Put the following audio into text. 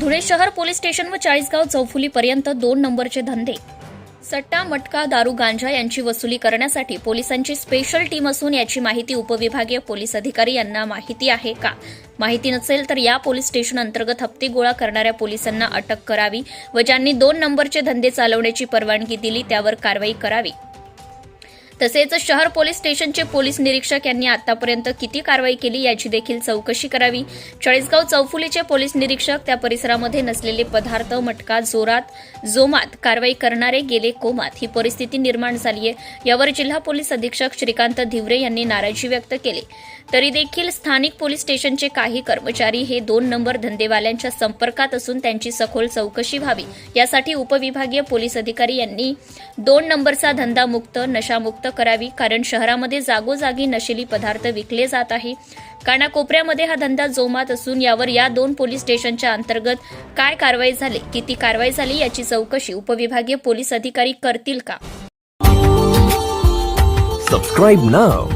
धुळे शहर police station व चाळीसगाव चौफुलीपर्यंत दोन नंबरचे धंदे. सट्टा मटका दारू गांजा यांची वसुली करण्यासाठी पोलिसांची स्पेशल टीम असून याची माहिती उपविभागीय पोलीस अधिकारी यांना माहिती आहे का? माहिती नसेल तर या पोलीस स्टेशन अंतर्गत हप्ते गोळा करणाऱ्या पोलिसांना अटक करावी व ज्यांनी दोन नंबरचे धंदे चालवण्याची परवानगी दिली त्यावर कारवाई करावी. तसेच शहर पोलीस स्टेशनचे पोलीस निरीक्षक यांनी आतापर्यंत किती कारवाई केली याची देखील चौकशी करावी. चाळीसगाव चौफुलीचे पोलीस निरीक्षक त्या परिसरामध्ये नसलेले पदार्थ मटका जोरात जोमात कारवाई करणारे गेले कोमात. ही परिस्थिती निर्माण झाली आहे यावर जिल्हा पोलीस अधीक्षक श्रीकांत धिवरे यांनी नाराजी व्यक्त केली. तरी देखील स्थानिक पोलीस स्टेशनचे काही कर्मचारी हे दोन नंबर धंदेवाल्यांच्या संपर्कात असून त्यांची सखोल चौकशी व्हावी. यासाठी उपविभागीय पोलीस अधिकारी यांनी दोन नंबरचा धंदा मुक्त नशामुक्त करावी कारण शहरामध्ये जागोजागी नशेली पदार्थ विकले जात आहे. कानाकोपऱ्यामध्ये हा धंदा जोमात असून यावर या दोन पोलीस स्टेशनच्या अंतर्गत काय कारवाई झाली किती कारवाई झाली याची चौकशी उपविभागीय पोलीस अधिकारी करतील का? सबस्क्राईब नाव